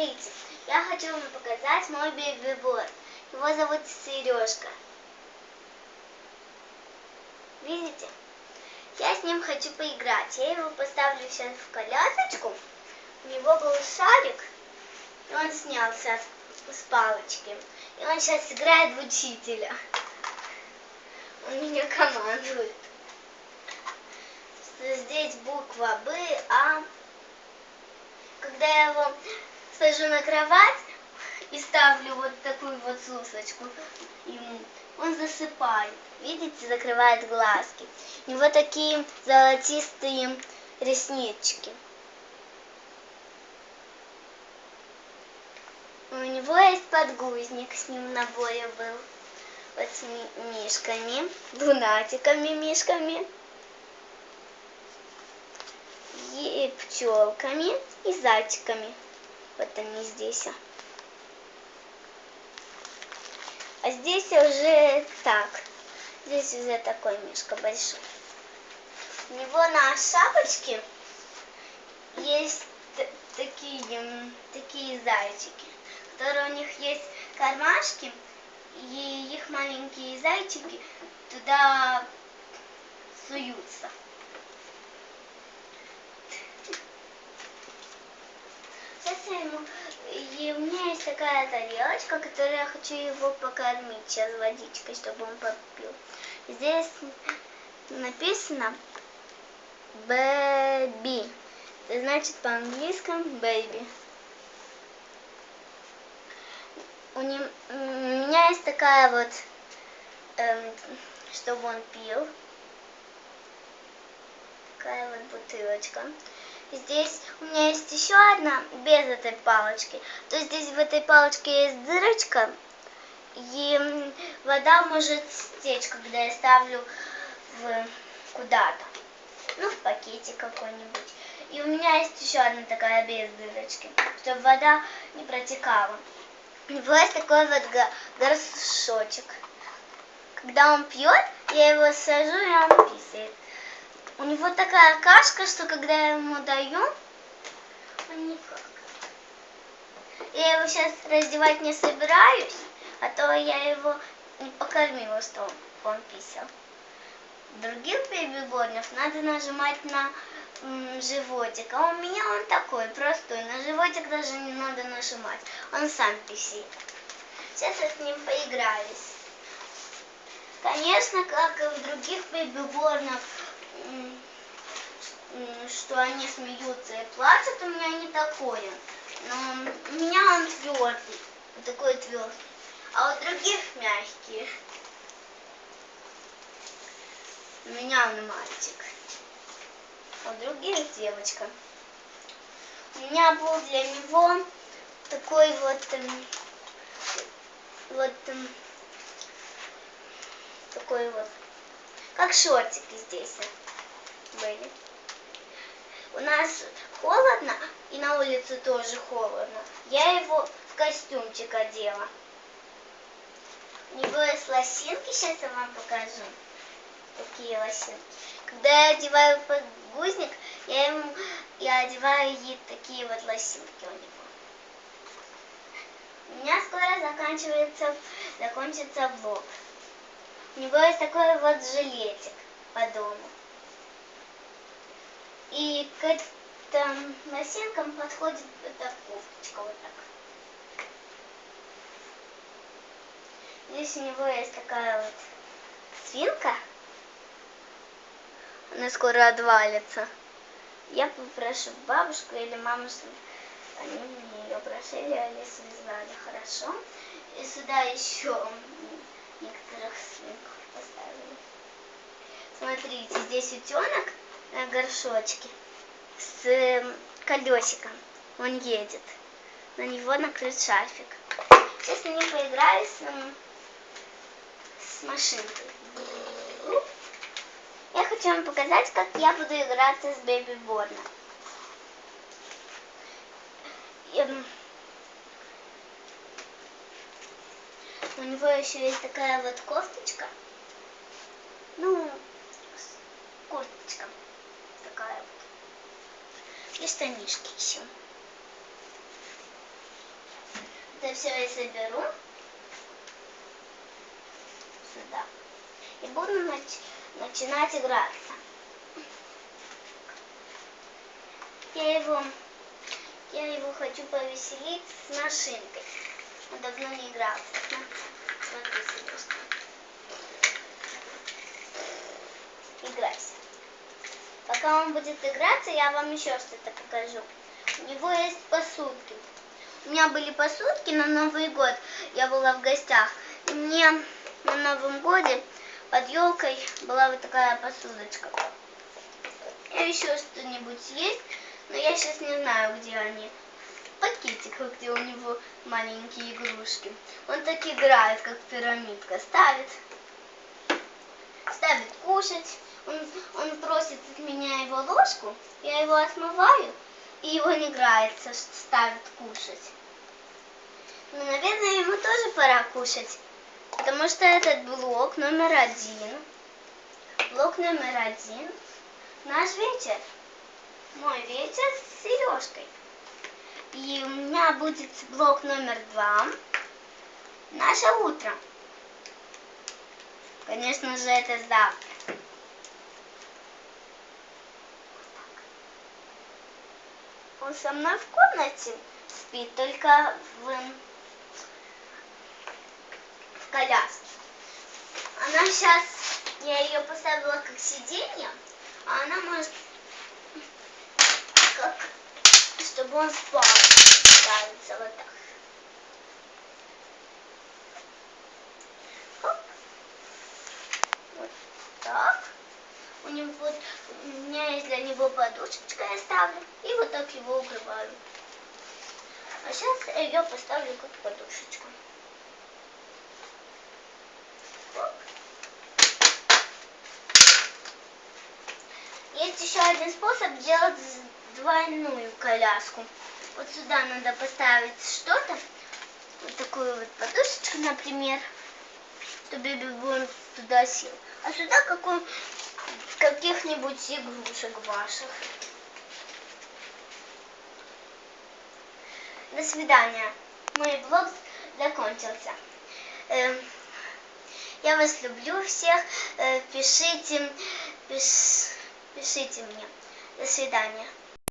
Смотрите, я хочу вам показать мой бейби-борд. Его зовут Сережка. Видите? Я с ним хочу поиграть. Я его поставлю сейчас в колясочку. У него был шарик, и он снялся с палочки. И он сейчас играет в учителя. Он меня командует. Здесь буква Б, А. Когда я его сажу на кровать и ставлю вот такую вот сусочку ему, он засыпает. Видите, закрывает глазки. У него такие золотистые реснички. У него есть подгузник, с ним в наборе был. Вот с мишками, лунатиками мишками. И пчелками, и зайчиками. Вот они здесь. А здесь уже так. Здесь уже такой мишка большой. У него на шапочке есть такие, такие зайчики, которые у них есть кармашки, и их маленькие зайчики туда суются. Сейчас я ему... И у меня есть такая тарелочка, которую я хочу его покормить сейчас водичкой, чтобы он попил. Здесь написано baby. Это значит по-английски baby. У, не, у меня есть такая вот, эм, чтобы он пил. Такая вот бутылочка. Здесь у меня есть еще одна без этой палочки. То есть здесь в этой палочке есть дырочка, и вода может стечь, когда я ставлю в куда-то. Ну, в пакете какой-нибудь. И у меня есть еще одна такая без дырочки, чтобы вода не протекала. У него есть такой вот горшочек. Когда он пьет, я его сажу, и он писает. У него такая кашка, что когда я ему даю, он никак. Я его сейчас раздевать не собираюсь, а то я его не покормила, что он писал. Других бэби-борнов надо нажимать на животик, а у меня он такой, простой. На животик даже не надо нажимать, он сам писит. Сейчас я с ним поиграюсь. Конечно, как и в других бэби-борнах, что они смеются и плачут, у меня не такое. Но у меня он твердый, вот такой твердый. А у других мягкие. У меня он мальчик. А у других девочка. У меня был для него такой вот, эм, вот, эм, такой вот, как шортики здесь были. У нас холодно, и на улице тоже холодно. Я его в костюмчик одела. У него есть лосинки, сейчас я вам покажу. Такие лосинки. Когда я одеваю подгузник, я ему я одеваю ей такие вот лосинки у него. У меня скоро заканчивается, закончится влог. У него есть такой вот жилетик по дому. И к этим лосинкам подходит эта кофточка вот так. Здесь у него есть такая вот свинка. Она скоро отвалится. Я попрошу бабушку или маму, чтобы они мне ее прошили, они связали хорошо. И сюда еще Смотрите, здесь утенок на горшочке с эм, колесиком. Он едет. На него накрыт шарфик. Сейчас я не поиграю с, с машинкой. Я хочу вам показать, как я буду играться с Бэби. Эм, у него еще есть такая вот кофточка. Ну, курточка такая вот. И штанишки еще. это все я соберу сюда. И буду нач- начинать играться. Я его, я его хочу повеселить с машинкой. Он давно не игрался. На, Смотри. Играйся. Пока он будет играться, я вам еще что-то покажу. У него есть посудки. У меня были посудки на Новый год. Я была в гостях. И мне на Новом годе под елкой была вот такая посудочка. И еще что-нибудь есть, но я сейчас не знаю, где они. В пакетиках, где у него маленькие игрушки. Он так играет, как пирамидка. Ставит, ставит кушать. Он, он просит от меня его ложку, я его отмываю, и он играется, ш- ставит кушать. Ну, наверное, ему тоже пора кушать. Потому что этот блок номер один. Блок номер один. Наш вечер. Мой вечер с Сережкой. И у меня будет блок номер два. Наше утро. Конечно же, это завтра. Он со мной в комнате спит, только в, в коляске. Она сейчас, я ее поставила как сиденье, а она может, как, чтобы он спал, ставится вот так. Вот так. У него вот, есть для него подушечка, я ставлю, и вот так его укрываю. А сейчас я поставлю как подушечку. Есть еще один способ сделать з- двойную коляску. Вот сюда надо поставить что-то, вот такую вот подушечку, например, чтобы бегун туда сел. А сюда какую, каких-нибудь игрушек ваших. До свидания. Мой блог закончился. Эм, Я вас люблю всех. Э, Пишите, пиш- пишите мне. До свидания.